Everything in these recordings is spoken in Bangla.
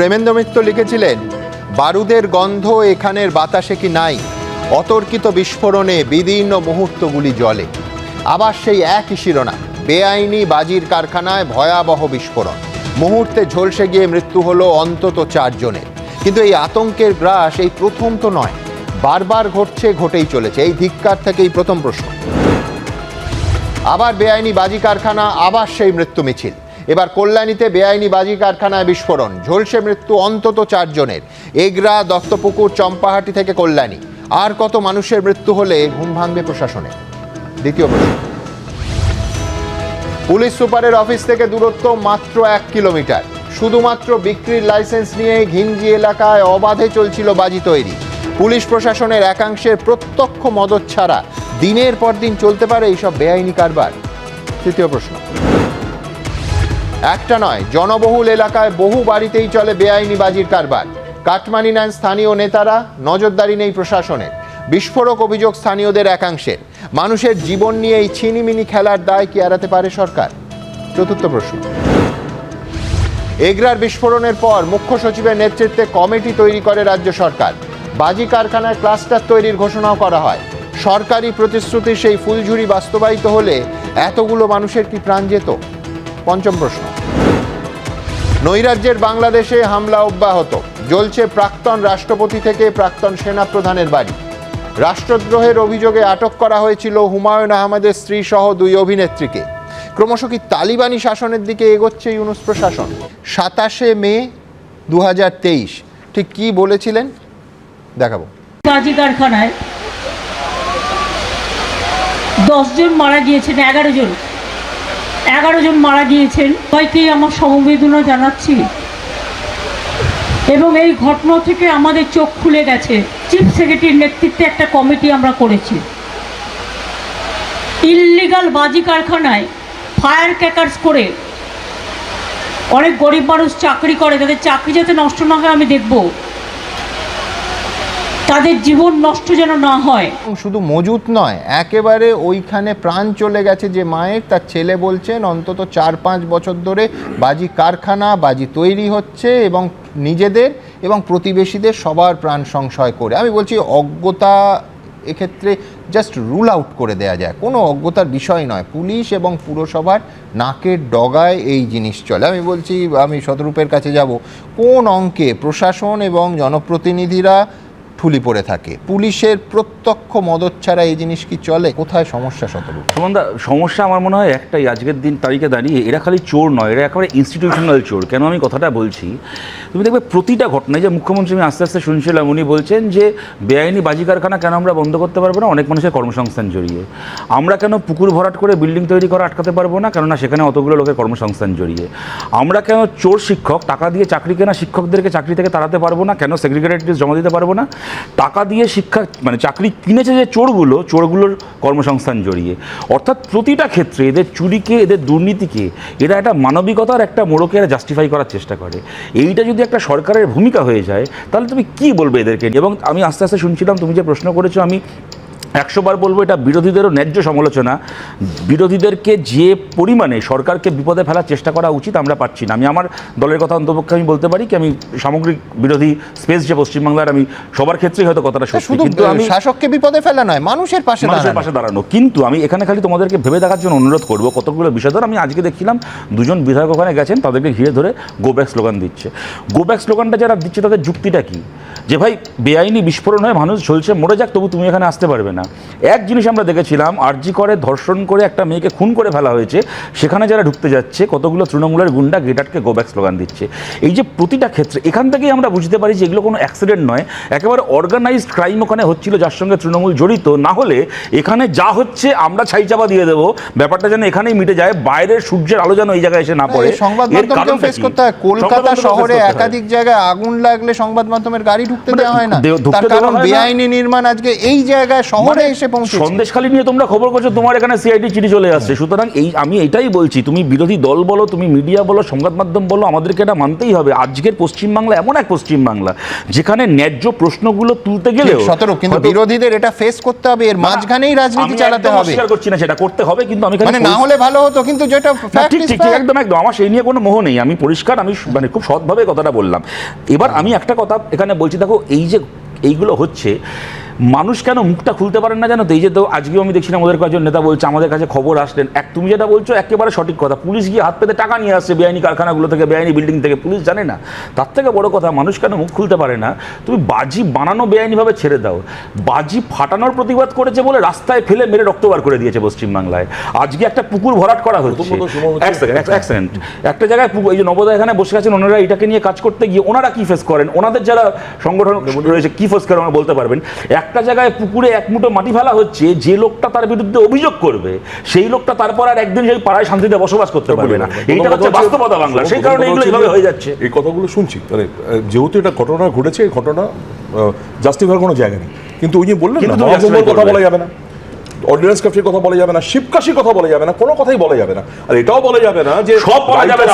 প্রেমেন্দ্র মিত্র লিখেছিলেন, বারুদের গন্ধ এখানের বাতাসে কি নাই? অতর্কিত বিস্ফোরণে বিদীর্ণ মুহূর্তগুলি জলে আবার সেই একই শিরোনাম, বেআইনি বাজির কারখানায় ভয়াবহ বিস্ফোরণ। মুহূর্তে ঝলসে গিয়ে মৃত্যু হলো অন্তত চারজনের কিন্তু এই আতঙ্কের গ্রাস এই প্রথম তো নয়, বারবার ঘটছে, ঘটেই চলেছে। এই ধিক্কার থেকেই প্রথম প্রশ্ন। আবার বেআইনি বাজি কারখানা, আবার সেই মৃত্যু মিছিল। এবার কল্যাণীতে বেআইনি বাজি কারখানায় বিস্ফোরণ। ঝলসে মৃত্যু অন্তত চারজনের। এগরা, দত্তপুকুর, চম্পাহাটি থেকে কল্যাণী। আর কত মানুষের মৃত্যু হলে ঘুম ভাঙবে প্রশাসনে? দ্বিতীয় প্রশ্ন। পুলিশ সুপারের অফিস থেকে দূরত্ব মাত্র এক কিলোমিটার। শুধুমাত্র বিক্রির লাইসেন্স নিয়ে ঘিঞ্জি এলাকায় অবাধে চলছিল বাজি তৈরি। পুলিশ প্রশাসনের একাংশের প্রত্যক্ষ মদত ছাড়া দিনের পর দিন চলতে পারে এইসব বেআইনি কারবার। তৃতীয় প্রশ্ন। একটা নয়, জনবহুল এলাকায় বহু বাড়িতেই চলে বেআইনি বাজির কারবার। কাটমানি নেন স্থানীয় নেতারা, নজরদারি নেই প্রশাসনের। বিস্ফোরক অভিযোগ স্থানীয়দের একাংশের। মানুষের জীবন নিয়ে এই ছিনিমিনি খেলার দায় কি এড়াতে পারে সরকার? চতুর্থ প্রশ্ন। এগরার বিস্ফোরণের পর মুখ্য সচিবের নেতৃত্বে কমিটি তৈরি করে রাজ্য সরকার। বাজি কারখানায় ক্লাস্টার তৈরির ঘোষণাও করা হয়। সরকারি প্রতিশ্রুতির সেই ফুলঝুরি বাস্তবায়িত হলে এতগুলো মানুষের কি প্রাণ যেত? পঞ্চম প্রশ্ন। নৈরাজ্যের বাংলাদেশে হামলা অব্যাহত। জ্বলছে প্রাক্তন রাষ্ট্রপতি থেকে প্রাক্তন সেনাপ্রধানের বাড়ি। রাষ্ট্রদ্রোহের অভিযোগে আটক করা হয়েছিল হুমায়ুন আহমেদের স্ত্রী সহ দুই অভিনেত্রীকে। ক্রমশ কি তালিবানি শাসনের দিকে এগোচ্ছে ইউনুস প্রশাসন? সাতাশে মে দু হাজার তেইশ। ঠিক কি বলেছিলেন? দেখাবো। কারখানায় দশজন মারা গিয়েছেন, এগারো জন। এগারো জন মারা গিয়েছেন। সবাইকেই আমার সমবেদনা জানাচ্ছি। এবং এই ঘটনা থেকে আমাদের চোখ খুলে গেছে। চিফ সেক্রেটারির নেতৃত্বে একটা কমিটি আমরা করেছি। ইললিগাল বাজি কারখানায় ফায়ার ক্যাকার্স করে অনেক গরিব মানুষ চাকরি করে। তাদের চাকরি যাতে নষ্ট না হয় আমি দেখব। তাদের জীবন নষ্ট যেন না হয়। শুধু মজুত নয়, একেবারে ওইখানে প্রাণ চলে গেছে যে মায়ের, তার ছেলে বলছেন, অন্তত চার পাঁচ বছর ধরে বাজি কারখানা, বাজি তৈরি হচ্ছে এবং নিজেদের এবং প্রতিবেশীদের সবার প্রাণ সংশয় করে। আমি বলছি, অজ্ঞতা এক্ষেত্রে জাস্ট রুল আউট করে দেয়া যায়। কোনো অজ্ঞতার বিষয় নয়। পুলিশ এবং পুরসভার নাকের ডগায় এই জিনিস চলে। আমি বলছি, আমি শতরূপের কাছে যাব। কোন অঙ্কে প্রশাসন এবং জনপ্রতিনিধিরা ঠুলি পড়ে থাকে। পুলিশের প্রত্যক্ষ মদত ছাড়া এই জিনিস কি চলে? কোথায় সমস্যা শতরূপ? সুমনদা, সমস্যা আমার মনে হয় একটাই, আজকের দিন তারিখে দাঁড়িয়ে এরা খালি চোর নয়, এরা একেবারে ইনস্টিটিউশনাল চোর। কেন আমি কথাটা বলছি? তুমি দেখবে প্রতিটা ঘটনায় যে মুখ্যমন্ত্রী, আমি আস্তে আস্তে শুনছিলাম, উনি বলছেন যে বেআইনি বাজি কারখানা কেন আমরা বন্ধ করতে পারব না? অনেক মানুষের কর্মসংস্থান জড়িয়ে। আমরা কেন পুকুর ভরাট করে বিল্ডিং তৈরি করা আটকাতে পারব না? কেননা সেখানে অতগুলো লোকের কর্মসংস্থান জড়িয়ে। আমরা কেন চোর শিক্ষক, টাকা দিয়ে চাকরি কেনা শিক্ষকদেরকে চাকরি থেকে তাড়াতে পারব না? কেন সেগ্রিগেটেড জমা দিতে পারব না? টাকা দিয়ে শিক্ষা মানে চাকরি কিনেছে যে চোরগুলো, চোরগুলোর কর্মসংস্থান জড়িয়ে অর্থাৎ প্রতিটা ক্ষেত্রে এদের চুরিকে, এদের দুর্নীতিকে, এরা একটা মানবিকতার একটা মোড়কে এরা জাস্টিফাই করার চেষ্টা করে এইটা যদি একটা সরকারের ভূমিকা হয়ে যায়, তাহলে তুমি কি বলবে এদেরকে? এবং আমি আস্তে আস্তে শুনছিলাম, তুমি যে প্রশ্ন করেছ, আমি একশো বার বলব এটা বিরোধীদেরও ন্যায্য সমালোচনা। বিরোধীদেরকে যে পরিমাণে সরকারকে বিপদে ফেলার চেষ্টা করা উচিত আমরা পাচ্ছি না। আমি আমার দলের কথা অন্তপক্ষে আমি বলতে পারি কি আমি সামগ্রিক বিরোধী স্পেস যে পশ্চিমবাংলার আমি সবার ক্ষেত্রেই হয়তো কথাটা সত্যি। কিন্তু আমি শাসককে বিপদে ফেলা নয় মানুষের পাশে মানুষের পাশে দাঁড়ানো। কিন্তু আমি এখানে খালি তোমাদেরকে ভেবে দেখার জন্য অনুরোধ করব কতগুলো বিষয় ধর আমি আজকে দেখছিলাম দুজন বিধায়ক ওখানে গেছেন তাদেরকে ঘিরে ধরে গো ব্যাক স্লোগান দিচ্ছে। গো ব্যাক স্লোগানটা যারা দিচ্ছে তাদের যুক্তিটা কি? যে ভাই বেআইনি বিস্ফোরণ হয়ে মানুষ ঝলছে মরে যাক তবু তুমি এখানে আসতে পারবে না। এক জিনিস আমরা দেখেছিলাম আরজি করে ধর্ষণ করে একটা মেয়েকে খুন করে ফেলা হয়েছে সেখানে যারা ঢুকতে যাচ্ছে কতগুলো তৃণমূলের গুন্ডা গেটারকে গো ব্যাক স্লোগান দিচ্ছে। এই যে প্রতিটা ক্ষেত্রে এখান থেকেই আমরা বুঝতে পারি যে এগুলো কোনো অ্যাক্সিডেন্ট নয় একেবারে অর্গানাইজড ক্রাইম ওখানে হচ্ছিল যার সঙ্গে তৃণমূল জড়িত। না হলে এখানে যা হচ্ছে আমরা ছাই চাপা দিয়ে দেবো। ব্যাপারটা যেন এখানেই মিটে যায় বাইরের সূর্যের আলো যেন এই জায়গায় এসে না পড়ে। সংবাদ কারণটা ফেস করতে হয়। কলকাতা শহরে একাধিক জায়গায় আগুন লাগলে সংবাদ মাধ্যমের গাড়ি ঢুকতে মানে দেওয়া হয় না। তার কারণ বেআইনি নির্মাণ আজকে এই জায়গায় শহর করে এসে পৌঁছেছে। সন্দেশখালি নিয়ে তোমরা খবর করছ তোমার এখানে সিআইডি চিঠি চলে আসছে। সুতরাং এই আমি এটাই বলছি তুমি বিরোধী দল বলো তুমি মিডিয়া বলো সংবাদ মাধ্যম বলো আমাদেরকে এটা মানতেই হবে। আজকের পশ্চিমবাংলা এমন এক পশ্চিমবাংলা যেখানে ন্যায্য প্রশ্নগুলো তুলতে গেলেও সতেরো কিন্তু বিরোধীদের এটা ফেস করতে হবে এর মাঝখানেই রাজনীতি চালাতে হবে। অস্বীকার করছি না সেটা করতে হবে কিন্তু আমি মানে না হলে ভালো হতো কিন্তু যেটা ঠিক ঠিক একদম একদম আমার সেই নিয়ে কোনো মোহ নেই আমি পরিষ্কার আমি মানে খুব সৎভাবে কথাটা বললাম। এবার আমি একটা কথা এখানে বলছি দেখো এই যে এইগুলো হচ্ছে মানুষ কেন মুখটা খুলতে পারেন না জানো তো? এই যে তো আজকেও আমি দেখছিলাম ওদের কয়েকজন নেতা বলছে আমাদের কাছে খবর আসলেন। এক তুমি যেটা বলছো একেবারে সঠিক কথা। পুলিশ গিয়ে হাত পেতে টাকা নিয়ে আসছে বেআইনি কারখানাগুলো থেকে বেআইনি বিল্ডিং থেকে। পুলিশ জানে না। তার থেকে বড় কথা মানুষ কেন মুখ খুলতে পারে না? তুমি বাজি বানানো বেআইনিভাবে ছেড়ে দাও। বাজি ফাটানোর প্রতিবাদ করেছে বলে রাস্তায় ফেলে মেরে রক্ত বার করে দিয়েছে পশ্চিমবাংলায়। আজকে একটা পুকুর ভরাট করা প্রথমত এক সেকেন্ড এক- এক সেকেন্ড একটা জায়গায় পুকুর- এই যে নবোদয় এখানে বসে আছেন ওনারা এটাকে নিয়ে কাজ করতে গিয়ে ওনারা কি ফেস করেন? ওনাদের যারা সংগঠন রয়েছে কি ফেস করেন ওনারা বলতে পারবেন। একটা জায়গায় পুকুরে এক মুঠো মাটি ফেলা হচ্ছে যে লোকটা তার বিরুদ্ধে অভিযোগ করবে সেই লোকটা তারপর আর একদিন সেই পাড়ায় শান্তিতে বসবাস করতে পারবে না। এইটা হচ্ছে বাস্তবতা বাংলা সেই কারণে এগুলো এইভাবে হয়ে যাচ্ছে। এই কথাগুলো শুনছি। মানে যেহেতু এটা ঘটনা ঘটেছে এই ঘটনা জাস্টিফাই কোনো জায়গা নেই। কিন্তু ওই যে বললেন কথা বলা যাবে না। অর্ডিন্যান্স কাফির কথা বলা যাবে না শিবকাশির কথা বলা যাবে না কোনো কথাই বলা যাবে না। আর এটাও বলা যাবে না যে সব বলা যাবে,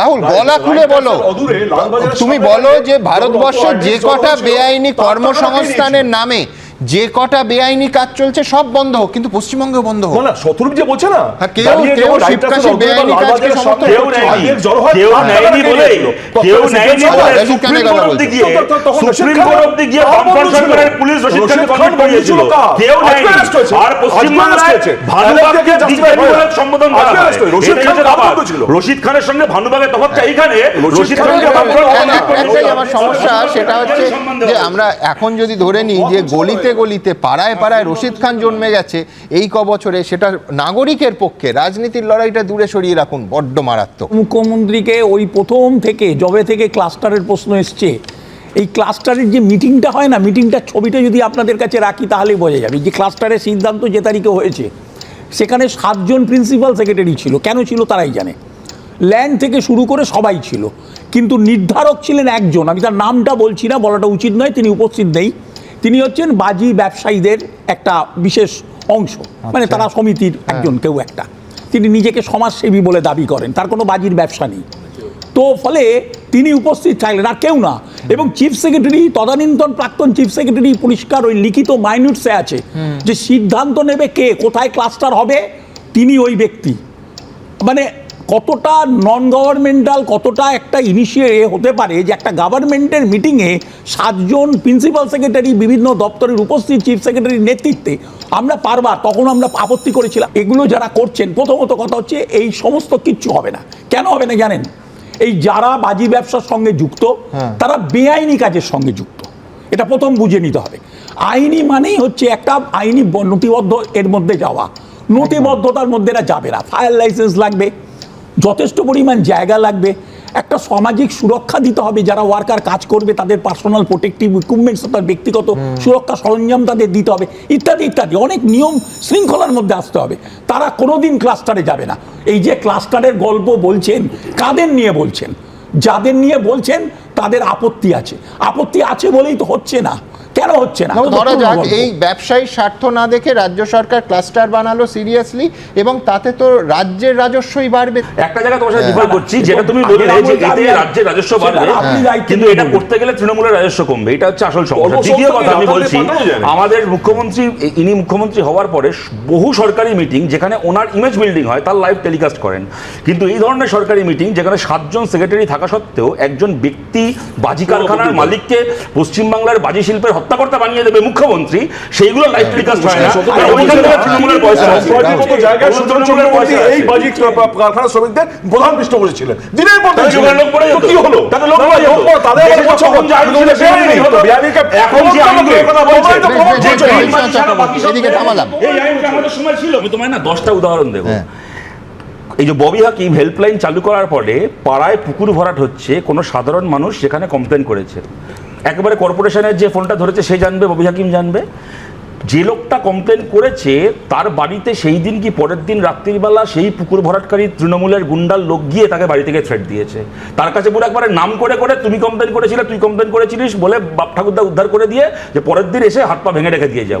রাহুল, গলা খুলে বলো। তুমি বলো যে ভারতবর্ষ যে কটা বেআইনি কর্মসংস্থানের নামে যে কটা বেআইনি কাজ চলছে সব বন্ধ হোক কিন্তু পশ্চিমবঙ্গে বন্ধ হোক। না না শত্রুপ যে বলছে না হ্যাঁ, কেউ- কেউ শিবকাশি বেআইনি অগ্রতা কাজকে সমর্থন কেউ। নেয়নি হয়, কেউ নেয়নি বলে কেউ নেয়নি বলে রশিদ খানের সুপ্রিম কোর্ট। অব্দি গিয়ে সুপ্রিম কোর্ট অব্দি গিয়ে বামফ্রন্ট সরকারের পুলিশ রশিদ খান ছিল করিয়েছিল কেউ নেয়নি। আর পশ্চিমবাংলায়। ভানুবাগকে হয় না। বলে সম্বোধন করা হয়। রশিদ খান হচ্ছে কার ছিল? রশিদ খানের সঙ্গে ভানুবাগের তফাৎটা এইখানে। রশিদ খানকে বামফ্রন্ট অনেক আমার সমস্যা সেটা হচ্ছে যে আমরা এখন যদি ধরে নিই যে গলিতে গলিতে গলিতে, পাড়ায় পাড়ায় রশিদ খান জন্মে গেছে, এই ক বছরে সেটা নাগরিকের পক্ষে, রাজনীতির লড়াইটা দূরে সরিয়ে রাখুন, বড্ড মারাত্মক। মুখ্যমন্ত্রীকে ওই প্রথম থেকে জবে থেকে ক্লাস্টারের প্রশ্ন এসছে, এই ক্লাস্টারের যে মিটিংটা হয় না, মিটিংটার ছবিটা যদি আপনাদের কাছে রাখি, তাহলেই বোঝা যাবে। যে ক্লাস্টারের সিদ্ধান্ত যে তারিখে হয়েছে, সেখানে সাতজন প্রিন্সিপাল সেক্রেটারি ছিল। কেন ছিল তারাই জানে। ল্যান্ড থেকে শুরু করে সবাই ছিল। কিন্তু নির্ধারক ছিলেন একজন। আমি তার নামটা বলছি না, বলাটা উচিত নয়, তিনি উপস্থিত নেই। তিনি হচ্ছেন বাজি ব্যবসায়ীদের একটা বিশেষ অংশ। মানে তারা সমিতির একজন কেউ একটা। তিনি নিজেকে সমাজসেবী বলে দাবি করেন তার কোনো বাজির ব্যবসা নেই। তো ফলে তিনি উপস্থিত থাকলেন আর কেউ না। এবং চিফ সেক্রেটারি তদানীন্তন প্রাক্তন চিফ সেক্রেটারি পরিষ্কার ওই লিখিত মাইনুটসে আছে যে সিদ্ধান্ত নেবে কে কোথায় ক্লাস্টার হবে তিনি ওই ব্যক্তি। মানে কতটা নন গভর্নমেন্টাল কতটা একটা ইনিশিয়ে হতে পারে যে একটা গভর্নমেন্টের মিটিংয়ে সাতজন প্রিন্সিপাল সেক্রেটারি বিভিন্ন দপ্তরের উপস্থিত চিফ সেক্রেটারির নেতৃত্বে আমরা পারবার তখন আমরা আপত্তি করেছিলাম। এগুলো যারা করছেন প্রথমত কথা হচ্ছে এই সমস্ত কিচ্ছু হবে না। কেন হবে না জানেন? এই যারা বাজি ব্যবসার সঙ্গে যুক্ত তারা বেআইনি কাজের সঙ্গে যুক্ত। এটা প্রথম বুঝে নিতে হবে। আইনি মানেই হচ্ছে একটা আইনি নথিবদ্ধ এর মধ্যে যাওয়া। নথিবদ্ধতার মধ্যে এরা যাবে না। ফায়ার লাইসেন্স লাগবে। যথেষ্ট পরিমাণ জায়গা লাগবে। একটা সামাজিক সুরক্ষা দিতে হবে যারা ওয়ার্কার কাজ করবে তাদের পার্সোনাল প্রোটেক্টিভ ইকুইপমেন্টস তার ব্যক্তিগত সুরক্ষা সরঞ্জাম তাদের দিতে হবে ইত্যাদি ইত্যাদি। অনেক নিয়ম শৃঙ্খলার মধ্যে আসতে হবে। তারা কোনোদিন ক্লাস্টারে যাবে না। এই যে ক্লাস্টারের গল্প বলছেন কাদের নিয়ে বলছেন? যাদের নিয়ে বলছেন তাদের আপত্তি আছে। আপত্তি আছে বলেই তো হচ্ছে না। কেন হচ্ছে না? ধরা যাক এই ব্যবসায়ী স্বার্থ না দেখে রাজ্য সরকার ক্লাস্টার বানালো সিরিয়াসলি এবং তাতে তো রাজ্যের রাজস্বই বাড়বে। একটা জায়গা তোমার সাথে হ্যাঁ। ডিফার করছি যেটা তুমি বললে যে এতে রাজ্যের রাজস্ব বাড়বে কিন্তু এটা করতে গেলে তৃণমূলের রাজস্ব কমবে এটা হচ্ছে আসল সমস্যা। দ্বিতীয় কথা আমি বলছি। আমাদের মুখ্যমন্ত্রী ইনি মুখ্যমন্ত্রী হওয়ার পরে বহু সরকারি মিটিং যেখানে ওনার ইমেজ বিল্ডিং হয় তার লাইভ টেলিকাস্ট করেন। কিন্তু এই ধরনের সরকারি মিটিং যেখানে সাতজন সেক্রেটারি থাকা সত্ত্বেও একজন ব্যক্তি বাজি কারখানার মালিককে পশ্চিমবাংলার বাজি শিল্পের হত্যাকর্তা বানিয়ে দেবে মুখ্যমন্ত্রী সেইগুলো লাইভ টেলিকাস্ট হয় না সত্যি আর কথা ওইখান থেকে তৃণমূলের পয়সা আছে। সম্প্রতি কত জায়গায় তৃণমূলের পয়সা এই বাজি কারখানা শ্রমিকদের প্রধান পৃষ্ঠপোষক ছিলেন দিনের পর দিন তাহলে লোক পড়ে কি হলো তাহলে লোক পড়ে যেত। পড়ে, তাদের যখন যা কিন্তু ছিল, বেআইনি বেআইনি হতো। হতো। এখন যে প্রমাণ কথা বলছে, প্রমাণ তো প্রমাণ বেশ, যে বেশ, করতে আইন বাকি সব এদিকে থামালাম। এই আইনটা আমাদের সময় ছিল আমি তোমায় না দশটা উদাহরণ দেবো হ্যাঁ। এই যে ববি হাকিম হেল্পলাইন চালু করার পরে পাড়ায় পুকুর ভরাট হচ্ছে কোনো সাধারণ মানুষ সেখানে কমপ্লেন করেছে একেবারে কর্পোরেশনের যে ফোনটা ধরেছে সে জানবে ববি হাকিম জানবে। যে লোকটা কমপ্লেন করেছে তার বাড়িতে সেই দিন কি পরের দিন রাত্রিবেলা সেই পুকুর ভরাটকারী তৃণমূলের গুন্ডার লোক গিয়ে তাকে বাড়ি থেকে থ্রেট দিয়েছে? তার কাছে পুরো একবারে নাম করে করে তুমি কমপ্লেন করেছিলে তুই কমপ্লেন করেছিলিস বলে বাপ ঠাকুরদা উদ্ধার করে দিয়ে যে পরের দিন এসে হাত পা ভেঙে রেখে দিয়ে যাব।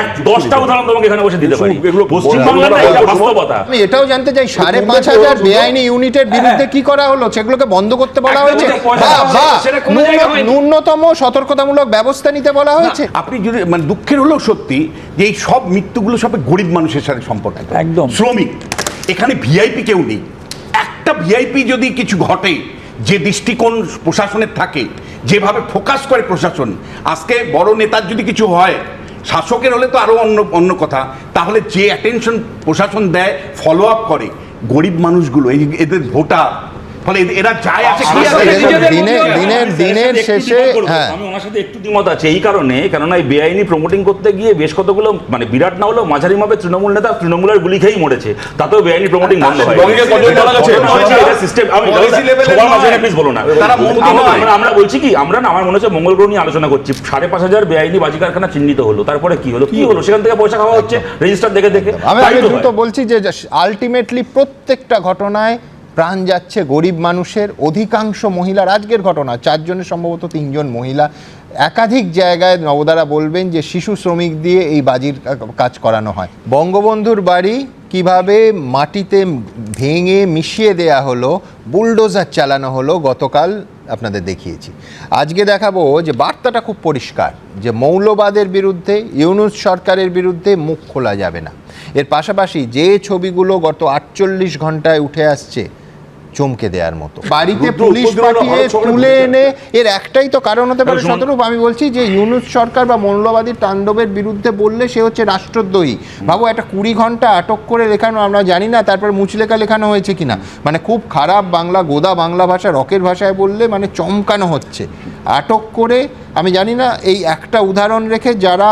এক দশটা উদাহরণ তোমাকে এখানে বসে দিতে পারি। এগুলো পশ্চিমবাংলার না, এটা বাস্তবতা। আমি এটাও জানতে চাই সাড়ে পাঁচ হাজার বেআইনি ইউনিটের বিরুদ্ধে কি করা হলো? সেগুলোকে বন্ধ করতে বলা হয়েছে। ন্যূনতম সতর্কতামূলক ব্যবস্থা নিতে বলা হয়েছে? আপনি যদি মানে দুঃখের হলেও সত্যি যে এই সব মৃত্যুগুলো সব গরিব মানুষের সাথে সম্পর্কিত। একদম। শ্রমিক এখানে ভিআইপি কেউ নেই। একটা ভিআইপি যদি কিছু ঘটে যে দৃষ্টিকোণ প্রশাসনের থাকে যেভাবে ফোকাস করে প্রশাসন আজকে বড় নেতার যদি কিছু হয় শাসকের হলে তো আরও অন্য অন্য কথা। তাহলে যে অ্যাটেনশন প্রশাসন দেয় ফলো আপ করে গরিব মানুষগুলো এই এদের ভোটার ফলে এরা যায় আসে কি দিনের- দিনের- দিনের শেষে, হ্যাঁ। আমি ওনার সাথে একটু দ্বিমত আছে এই কারণে কেননা এই বেআইনি প্রমোটিং করতে গিয়ে বেশ কতগুলো মানে বিরাট না হলেও মাঝারি মাপে তৃণমূল নেতা তৃণমূলের গুলি খেয়েই মরেছে তাতেও বেআইনি প্রমোটিং বন্ধ হয়? সিস্টেম আমি। প্লিজ বলো না। আমরা- বলছি কি আমরা না আমার মনে হচ্ছে মঙ্গল গ্রহ নিয়ে আলোচনা করছি। সাড়ে পাঁচ হাজার বেআইনি বাজি কারখানা চিহ্নিত হলো। তারপরে কি হলো? কি হলো? সেখান থেকে পয়সা খাওয়া হচ্ছে। রেজিস্টার দেখে দেখে আমি তো দ্রুত বলছি যে আলটিমেটলি প্রত্যেকটা ঘটনায় প্রাণ যাচ্ছে গরিব মানুষের। অধিকাংশ মহিলার, আজকের ঘটনা, চারজনের সম্ভবত তিনজন মহিলা, একাধিক জায়গায় নবদারা বলবেন যে শিশু শ্রমিক দিয়ে এই বাজির কাজ করানো হয়। বঙ্গবন্ধুর বাড়ি কীভাবে মাটিতে ভেঙে মিশিয়ে দেয়া হলো, বুলডোজার চালানো হলো, গতকাল আপনাদের দেখিয়েছি। আজকে দেখাবো যে বার্তাটা খুব পরিষ্কার, যে মৌলবাদের বিরুদ্ধে, ইউনুস সরকারের বিরুদ্ধে মুখ খোলা যাবে না। এর পাশাপাশি যে ছবিগুলো গত আটচল্লিশ ঘন্টায় উঠে আসছে চমকে দেওয়ার মতো। বাড়িতে পুলিশ পাঠিয়ে তুলে এনে এর একটাই তো কারণ হতে পারে। শতরূপ আমি বলছি যে ইউনুস সরকার বা মৌলবাদী তাণ্ডবের বিরুদ্ধে বললে সে হচ্ছে রাষ্ট্রদ্রোহী। ভাবো একটা কুড়ি ঘণ্টা আটক করে লেখানো আমরা জানি না তারপর মুচলেখা লেখানো হয়েছে কিনা। মানে খুব খারাপ বাংলা গোদা বাংলা ভাষা রকের ভাষায় বললে মানে চমকানো হচ্ছে। আটক করে আমি জানি না এই একটা উদাহরণ রেখে যারা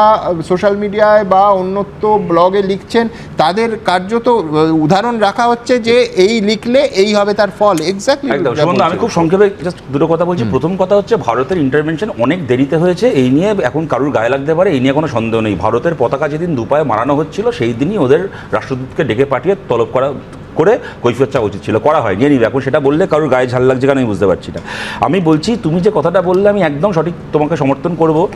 সোশ্যাল মিডিয়ায় বা অন্যত্র ব্লগে লিখছেন তাদের কার্যত উদাহরণ রাখা হচ্ছে যে এই লিখলে এই হবে তার ফল। এক্স্যাক্টলি আমি খুব সংক্ষেপে জাস্ট দুটো কথা বলছি। প্রথম কথা হচ্ছে ভারতের ইন্টারভেনশন অনেক দেরিতে হয়েছে এই নিয়ে এখন কারুর গায়ে লাগতে পারে এই নিয়ে কোনো সন্দেহ নেই। ভারতের পতাকা যেদিন দুপায়ে মারানো হচ্ছিল সেই দিনই ওদের রাষ্ট্রদূতকে ডেকে পাঠিয়ে তলব করা করে কৈফিয়ত চাওয়া উচিত ছিল করা হয় নিয়ে নিবে এখন সেটা বললে কারোর গায়ে ঝাল লাগছে কেন আমি বুঝতে পারছি না। আমি বলছি তুমি যে কথাটা বললে আমি একদম সঠিক তোমাকে সমর্থন করব।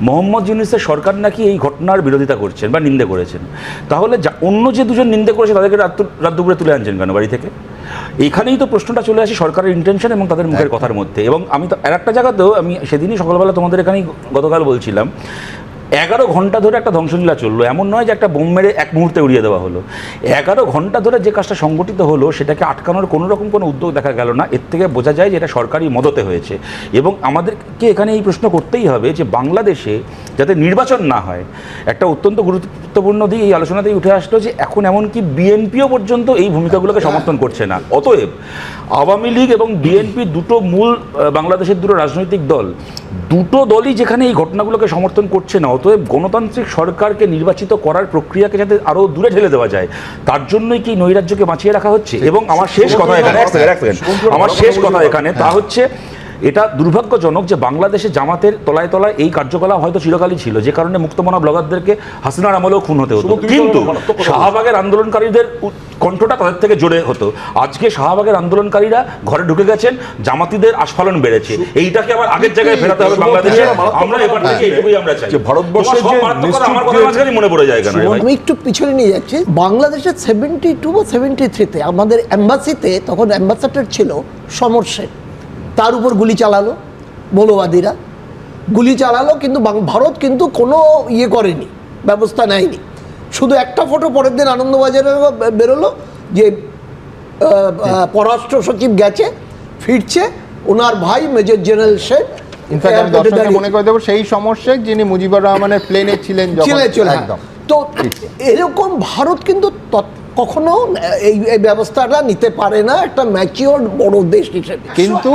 মোহাম্মদ ইউনিসের সরকার নাকি এই ঘটনার বিরোধিতা করছেন বা নিন্দে করেছেন? তাহলে যা- অন্য যে দুজন নিন্দে করেছে তাদেরকে রাত রাত দুপুরে তুলে আনছেন কেন বাড়ি থেকে? এখানেই তো প্রশ্নটা চলে আসে সরকারের ইন্টেনশন এবং তাদের মুখের কথার মধ্যে। এবং আমি তো আর একটা জায়গাতেও আমি সেদিনই সকালবেলা তোমাদের এখানেই গতকাল বলছিলাম এগারো ঘণ্টা ধরে একটা ধ্বংসলীলা চলল। এমন নয় যে একটা বোম মেরে এক মুহূর্তে উড়িয়ে দেওয়া হলো। এগারো ঘণ্টা ধরে যে কাজটা সংগঠিত হলো, সেটাকে আটকানোর কোনো রকম কোনো উদ্যোগ দেখা গেল না। এর থেকে বোঝা যায় যে এটা সরকারি মদতে হয়েছে। এবং আমাদেরকে এখানে এই প্রশ্ন করতেই হবে যে বাংলাদেশে যাতে নির্বাচন না হয়, একটা অত্যন্ত গুরুত্বপূর্ণ দিক এই আলোচনাতেই উঠে আসলো যে এখন এমনকি বিএনপিও পর্যন্ত এই ভূমিকাগুলোকে সমর্থন করছে না। অতএব আওয়ামী লীগ এবং বিএনপি দুটো মূল বাংলাদেশের দুটো রাজনৈতিক দল দুটো দলই যেখানে এই ঘটনাগুলোকে সমর্থন করছে না, অতএব গণতান্ত্রিক সরকারকে নির্বাচিত করার প্রক্রিয়াকে যাতে আরও দূরে ঠেলে দেওয়া যায়, তার জন্যই কি নৈরাজ্যকে বাঁচিয়ে রাখা হচ্ছে এবং আমার শেষ কথা এখানে। আমার শেষ কথা এখানে তা হচ্ছে এটা দুর্ভাগ্যজনক যে বাংলাদেশে জামাতের তলায় তলায় এই কার্যকলাপ হয়তো চিরকালই ছিল যে কারণে মুক্তমনা ব্লগারদেরকে হাসিনার আমলেও খুন হতে হতো। কিন্তু কথা শাহবাগের আন্দোলনকারীদের কণ্ঠটা তাদের থেকে জোরে হতো। আজকে শাহবাগের আন্দোলনকারীরা ঘরে ঢুকে গেছেন জামাতিদের আস্ফালন বেড়েছে। এইটাকে আবার আগের জায়গায় ফেরাতে হবে বাংলাদেশে। আমরা এবার থেকে এইটুকুই আমরা চাই। যে ভারতবর্ষের যে কথা আমার কথার মনে পড়ে যায় কেন? আমি একটু পিছনে নিয়ে যাচ্ছি। বাংলাদেশের সেভেন্টি টু বা সেভেন্টি থ্রিতে আমাদের অ্যাম্বাসিতে তখন অ্যাম্বাসাডার ছিল সমর সেন। তার উপর গুলি চালালো মৌলবাদীরা। গুলি চালালো কিন্তু ভারত কিন্তু কোনো ইয়ে করেনি ব্যবস্থা নেয়নি। শুধু একটা ফটো পরের দিন আনন্দবাজারে বেরোলো যে পররাষ্ট্র সচিব গেছে ফিরছে ওনার ভাই মেজর জেনারেল দাঁড়িয়ে- মনে করে দেবো সেই সমস্যা যিনি মুজিবুর রহমানের প্লেনে ছিলেন চলে তো এরকম ভারত কিন্তু তৎ- কখনো এই এই ব্যবস্থাটা নিতে পারে না একটা ম্যাচিওর বড় দেশ হিসেবে। কিন্তু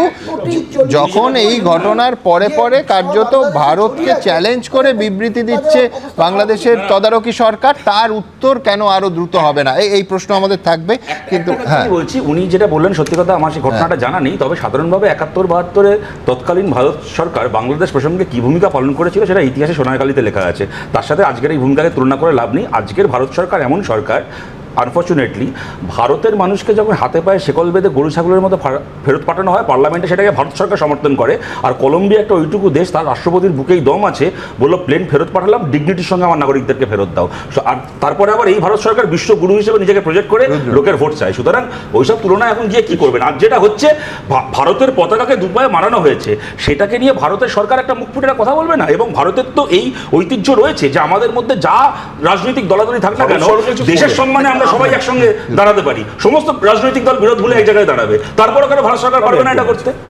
যখন এই ঘটনার পরে পরে কার্যত ভারতকে চ্যালেঞ্জ করে বিবৃতি দিচ্ছে বাংলাদেশের তদারকি সরকার তার উত্তর কেন আরও দ্রুত হবে না? এই- এই প্রশ্ন আমাদের থাকবে কিন্তু হ্যাঁ। বলছি উনি যেটা বললেন সত্যি কথা আমার সেই ঘটনাটা জানা নেই তবে সাধারণভাবে একাত্তর বাহাত্তরে তৎকালীন ভারত সরকার বাংলাদেশ প্রসঙ্গে কি ভূমিকা পালন করেছিল সেটা ইতিহাসে সোনারকালিতে লেখা আছে। তার সাথে আজকের এই ভূমিকাকে তুলনা করে লাভ নেই। আজকের ভারত সরকার এমন সরকার আনফর্চুনেটলি ভারতের মানুষকে যখন হাতে পায়ে শেকল বেঁধে গরু ছাগলের মতো ফেরত পাঠানো হয় পার্লামেন্টে সেটাকে ভারত সরকার সমর্থন করে। আর কলম্বিয়া একটা ওইটুকু দেশ তার রাষ্ট্রপতির বুকেই দম আছে বলল প্লেন ফেরত পাঠালাম ডিগনিটির সঙ্গে আমার নাগরিকদেরকে ফেরত দাও। আর তারপরে আবার এই ভারত সরকার বিশ্বগুরু হিসেবে নিজেকে প্রজেক্ট করে লোকের ভোট চায়। সুতরাং ওইসব তুলনা এখন গিয়ে কি করবেন? আর যেটা হচ্ছে ভারতের পতাকাকে দুপায়ে মারানো হয়েছে সেটাকে নিয়ে ভারতের সরকার একটা মুখ ফুটে কথা বলবে না? এবং ভারতের তো এই ঐতিহ্য রয়েছে যে আমাদের মধ্যে যা রাজনৈতিক দলাদলি থাক না কেন দেশের। সম্মানে আমরা সবাই একসঙ্গে দাঁড়াতে পারি। সমস্ত রাজনৈতিক দল বিরোধ ভুলে এক জায়গায় দাঁড়াবে। তারপরে কেন ভারত সরকার পারবে না এটা করতে?